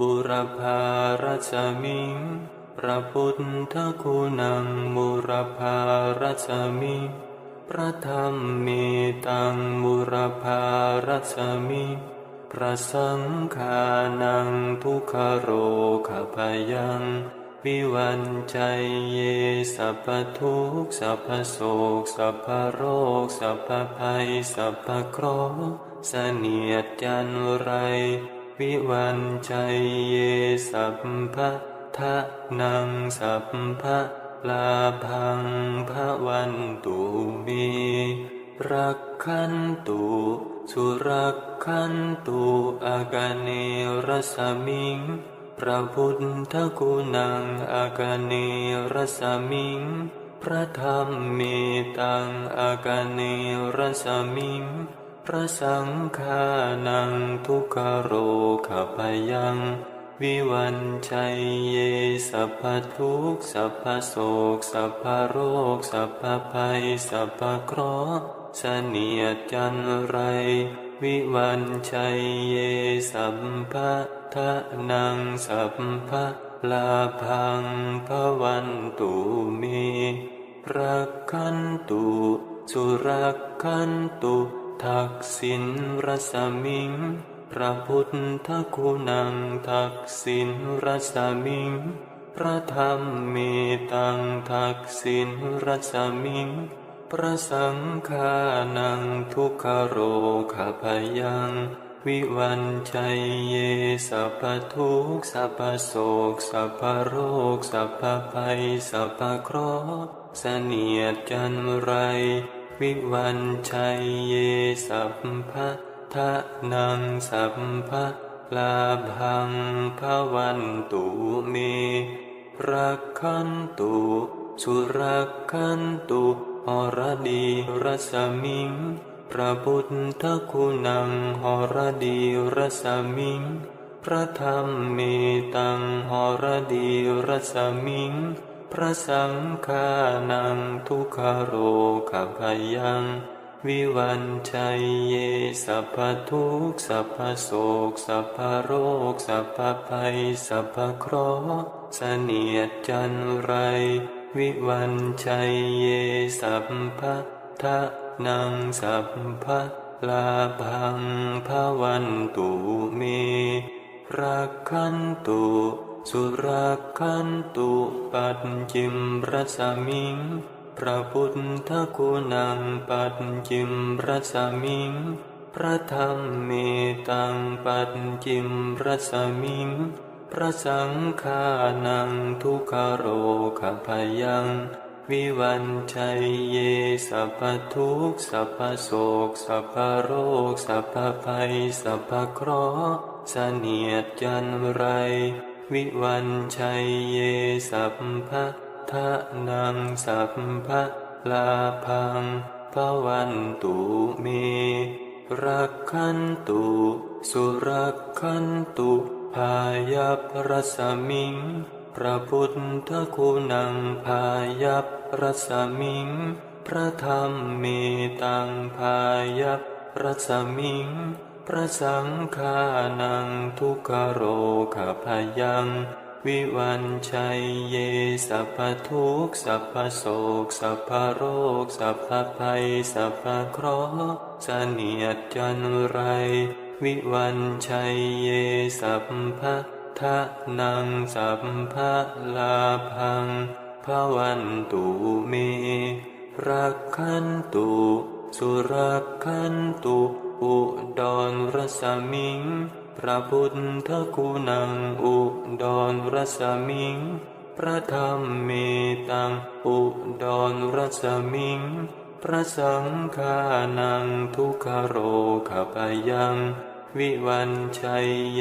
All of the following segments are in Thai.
บุรพาราชมิงพระพุทธคุณังบุรพาราชมิงพระธรรมมีตังบุรพาราชมิงพระสังฆานังทุกขโรขพยังวิวันใจเยสัพพทุกสัพพโศกสัพพโรคสัพพภัยสัพพเคราะห์เสนียดจันไร วิวันใจเยสัพพะทะนังสัพพะลาพังพระวันตุมีรักขันตุสุรักขันตุอากาเนรสมิงพระพุทธกุณังอากาเนรสมิงพระธรรมเมตังอากาเนรสมิง พระสังฆานังทุกขโรขพยัง วิวันชัยเยสัพพทุกสัพพโศกสัพพโรคสัพพภัยสัพพเคราะห์เสนียดจันไร วิวันชัยเยสัมภะทะนังสัพพะลาพังพวันตุมีรักขันตุสุรักขันตุ ทักษิณรสมิง พระพุทธคุณังทักษิณรสมิง พระธรรมเมตังทักษิณรสมิง พระสังฆานังทุกขโรขพยังวิวันชัยเยสัพพทุกสัพพโศกสัพพโรคสัพพภัยสัพพเคราะห์เสนียดจันไร วิวันชัยเยสัพพะทะนังสัพพะลาพังพระวันตุเมรักขันตุสุรักขันตุหรดีรสมิง พระพุทธคุณังหรดีรสมิง พระธรรมเมตังหรดีรสมิง ระสังฆานังทุกขโรขพยัง วิวันชัยเยสัพพทุกสัพพโศกสัพพโรคสัพพภัยสัพพเคราะห์เสนียดจันไร วิวันชัยเยสัพพะทะนังสัพพะลาพังพระวันตุเมรักขันตุ สุรักขันตุปัจจิมรสมิง พระพุทธคุณังปัจจิมรสมิง พระธรรมเมตังปัจจิมรสมิง พระสังฆานังทุกขโรขพยัง วิวันชัยเยสัพพทุกสัพพโศกสัพพโรคสัพพภัยสัพพเคราะห์เสนียดจันไร วิวันชัยเยสัพพะทะนังสัพพะลาพังพระวันตุเม รักขันตุ สุรักขันตุพายัพรสมิง พระพุทธคุณังพายัพรสมิง พระธรรมเมตังพายัพรสมิง พระสังฆานังทุกขโรขพยัง วิวันชัยเยสัพพทุกสัพพโศกสัพพโรค สัพพภัย สัพพเคราะห์เนียดจันไร วิวันชัยเยสัพพะทะนังสัพพะลาพังพระวันตุเม รักขันตุ สุรักขันตุ อุดรรสมิง พระพุทธคุณัง อุดรรสมิง พระธรรมเมตัง อุดรรสมิง พระสังฆานังทุกขโรขปยัง วิวันชัยเย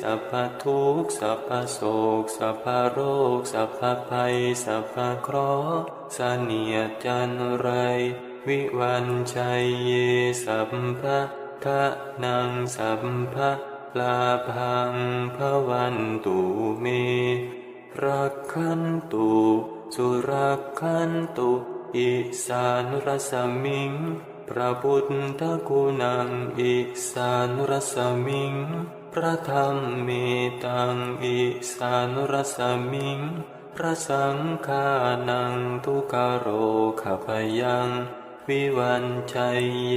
สัพพทุกสัพพโศกสัพพโรคสัพพภัยสัพพเคราะห์เสนียจันไรวิวันชัยเยสัพพะ ทะนังสัพพะลาพังพวันตุเมรักขันตุสุรักขันตุอิสานรสมิง พระพุทธคุณังอิสานรสมิง พระธรรมเมตังอิสานุรสมิง พระสังฆานังทุกโรขพยัง วิวันชัยเย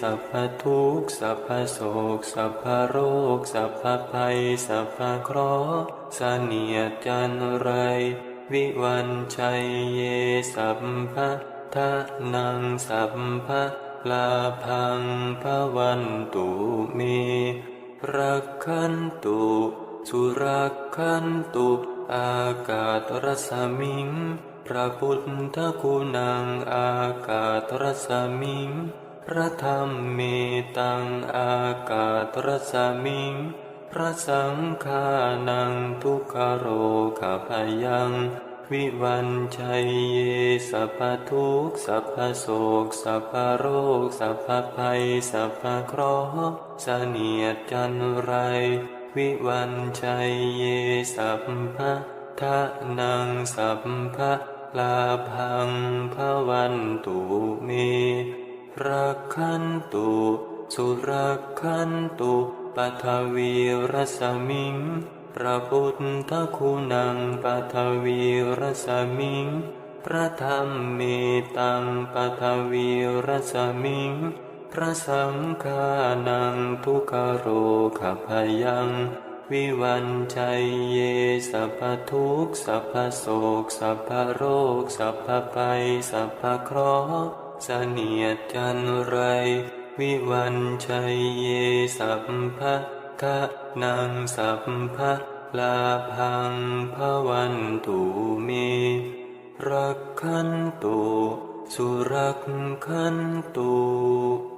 สัพพทุกสัพพโศกสัพพโรคสัพพภัยสัพพเคราะห์เสนียดจันไร วิวันชัยเยสัพพะทะนังสัพพะลาพังพระวันตุเมรักขันตุสุรักขันตุ อากาศรสมิง พระพุทธคุณังอากาศรสมิง พระธรรมเมตังอากาศรสมิง พระสังฆานังทุกขโรขพยัง วิวันชัยเยสัพพทุกสัพพโศกสัพพโรคสัพพภัยสัพพเคราะห์เสนียดจันไร วิวันชัยเยสัพพะทะนังสัพพะ ลาพังพระวันตุเมรักขันตุสุรักขันตุปัทวีรสมิงพระพุทธคุณังปัทวีรสมิงพระธรรมเมตังปัทวีรสมิงพระสังฆานังทุกขโรขพยัง วิวันชัยเยสัพพทุกสัพพโศกสัพพโรค สัพพภัย สัพพเคราะห์เสนียดจันไร วิวันชัยเยสัพพะทะนังสัพพะลาพังพระวันตุเม รักขันตุสุรักขันตุ